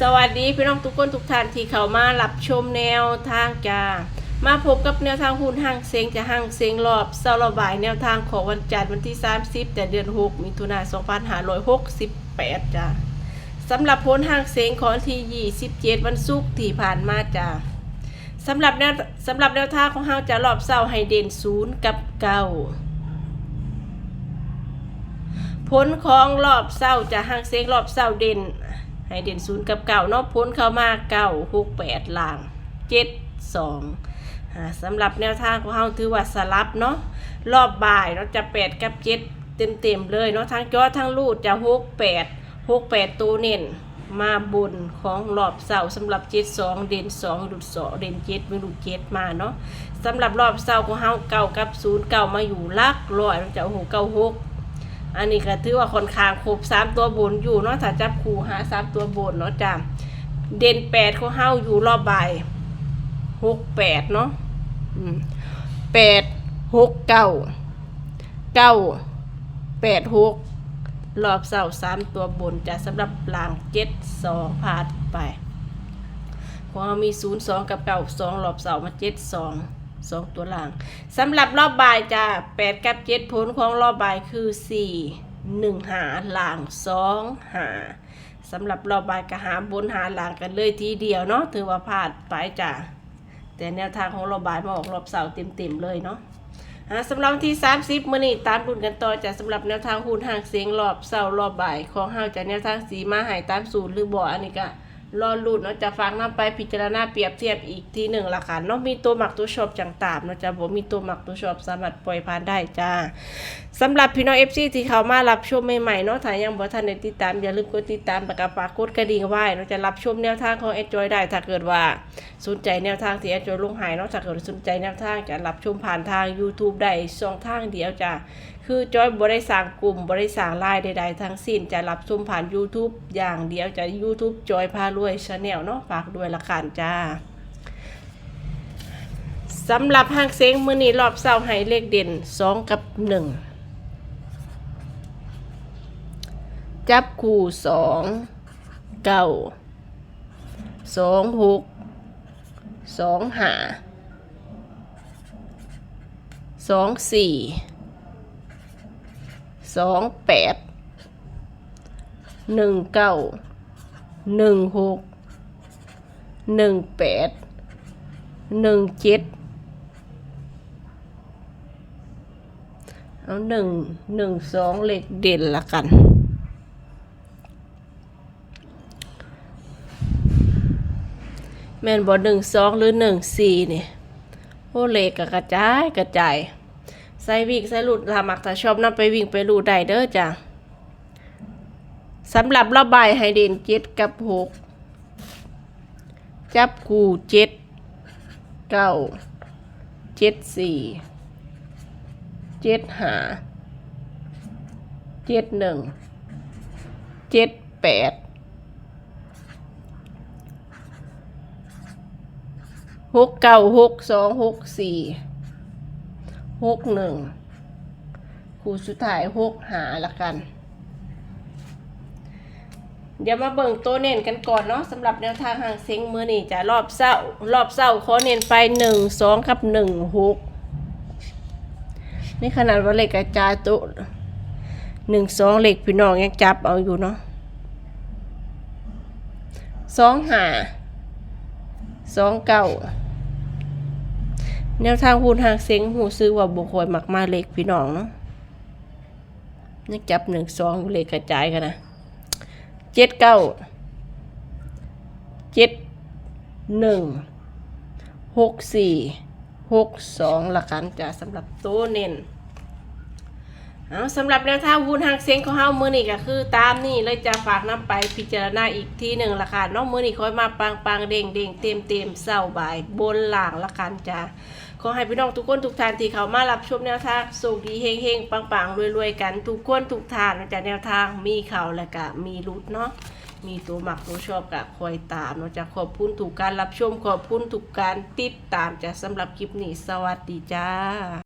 สวัสดีพี่น้องทุกคนทุกท่านที่เข้ามารับชมแนวทางจ้ามาพบกับแนวทางหุ้นห้างเซงจะห้างเซงรอบเสาร์ระบายแนวทางของวันจันทร์วันที่ 30 แต่เดือน 6 มิถุนายน2568จ้าสำหรับผลห้างเซงของที่ 27 วันศุกร์ที่ผ่านมาจ้าสำหรับแนวสำหรับแนวทางของเฮาจะรอบเสาร์ให้เด่นศูนย์กับเก้าผลของรอบเศร้าจะห่างเซงรอบเศร้าเด่น ให้เด่นศูนย์กับเก่าเนาะผลเข้ามาเก้าหกแปดล่างเจ็ดสองสำหรับแนวทางของเราถือว่าสลับเนาะรอบบ่ายเราจะแปดกับเจ็ดเต็มเต็มๆเลยเนาะทั้งจอทั้งรูดจะหกแปดหกแปดตัวเน้นมาบนของรอบเสาสำหรับเจ็ดสองเด่นสองหลุดสองเด่นเจ็ดไม่หลุดเจ็ดมาเนาะสำหรับรอบเสาของเราเก่ากับศูนย์เก่ามาอยู่ลักร้อยเราจะโอ้โหเก้าหก อันนี้ก็ถือว่าค่อนข้างครบสามตัวบนอยู่เนาะถ้าจับคู่หาสามตัวบนเนาะจ้ะเด่นแปดเของเฮาอยู่รอบใบหกแปดเนาะแปดหกเก้าเก้าแปดหกรอบเสาสามตัวบนจะสำหรับหลังเจ็ดสองพาดไปของเรามีศูนย์สองกับเก้าสองรอบเสามาเจ็ดสอง สองตัวหลังสำหรับรอบบ่ายจะแปดกับเจ็ดผลของรอบบ่ายคือสี่หนึ่งหาหลางสองหาสำหรับรอบบ่ายก็หาบนหาหลางกันเลยทีเดียวเนาะถือว่าพลาดไปจ้ะแต่แนวทางของรอบบ่ายมาออกรอบเสาร์เต็มๆเลยเนาะสำหรับที่ 30มื้อนี้ตามรุ่นกันต่อจ้ะสำหรับแนวทางหุ้นห่างเสียงรอบเสาร์รอบบ่ายของเฮาจะแนวทางสีมาหายตามสูตรหรือบ่อันนี้ก็ รอหลุ้นเนาะจะฟังน้ำไปพิจารณาเปรียบเทียบอีกทีหนึ่งละค่ะเนาะมีตัวหมักตัวชอบจังตามเนาะจะบอกมีตัวหมักตัวชอบสามารถปล่อยผ่านได้จ้าสำหรับพี่น้องเอฟซีที่เขามารับชมใหม่ๆเนาะถ้ายังบ่ทันได้ติดตามอย่าลืมกดติดตามประกาศฝากกดกระดิ่งไว้เนาะจะรับชมแนวทางของเอจอยได้ถ้าเกิดว่าสนใจแนวทางที่เอจอยลงหายเนาะถ้าเกิดสนใจแนวทางจะรับชมผ่านทาง YouTube ได้ช่องทางเดียวจ้าคือจอยบริสร้างกลุ่มบริสร้างไลน์ใด ๆ ทั้งสิ้นจะรับชมผ่าน YouTube อย่างเดียวจะ YouTube จอยพารวยชาแนลเนาะฝากด้วยละกันจ้าสำหรับห้างเซ้งมือนี้รอบเศร้าให้เลขเด่น 2 กับ 1 จับคู่2 9 2 6 2 5 2 4สอง สองแปดหนึ่งเก้าหนึ่งหกหนึ่งแปดหนึ่งเจ็ดเอาหนึ่งหนึ่งสองเลขเด่นละกัน แม่นบอหนึ่งสองหรือหนึ่งสี่เนี่ยโอ้เลขกกระจายกระจาย ใส่วิ่งใส่หลุดถ้ามักถ้าชอบนำไปวิ่งไปหลุดได้เด้อจ้ะสำหรับระบายให้เดนเจ็ดกับหกจับคู่เจ็ดเก้าเจ็ดสี่เจ็ดหาเจ็ดหนึ่งเจ็ดแปดหกเก้าหกสองหกสี่ หกหนึ่งคู่สุดท้ายหกหาละกัน เดี๋ยวมาเบิ่งตัวเน้นกันก่อนเนาะสำหรับแนวทางห่างเซ็งมือนี่จะรอบเศร้ารอบเศร้าขอเน้นไปหนึ่งสองกับหนึ่งหกนี่ขนาดว่าเหลขกกระจายตัวหนึ่งสองเหลขพี่น้องยังจับเอาอยู่เนาะสองหาสองเก้า แนวทางพูนหางเซ็งหูซื้อว่าบุคคลมักมาเล็กพี่น้องเนาะนี่จับหนึ่งสองเลขกระจายกันนะเจ็ดเก้าเจ็ดหนึ่งหกสี่หกสองละกันจะสำหรับตัวเน้น เอาสำหรับแนวทางวูนทางเซ็งของเฮามือนี่ก็คือ ตามนี่เลยจะฝากน้ำไปพิจารณาอีกทีหนึ่งละค่ะน้องมือนี่คอยมาปังปังเด้งเด้งเต็มเต็มเศร้าบ่ายบนหลังละกันจ้าขอให้พี่น้องทุกคนทุกท่านที่เขามารับชมแนวทางสุขดีเฮงเฮงปังปังรวยรวยๆกันทุกคนทุกท่านจ๊ะแนวทางมีเขาและก็มีรุดเนาะมีตัวหมักตัวชอบกะคอยตามเนาจะขอบคุณทุกการรับชมขอบคุณทุกการติดตามจ้ะสำหรับคลิปนี้สวัสดีจ้า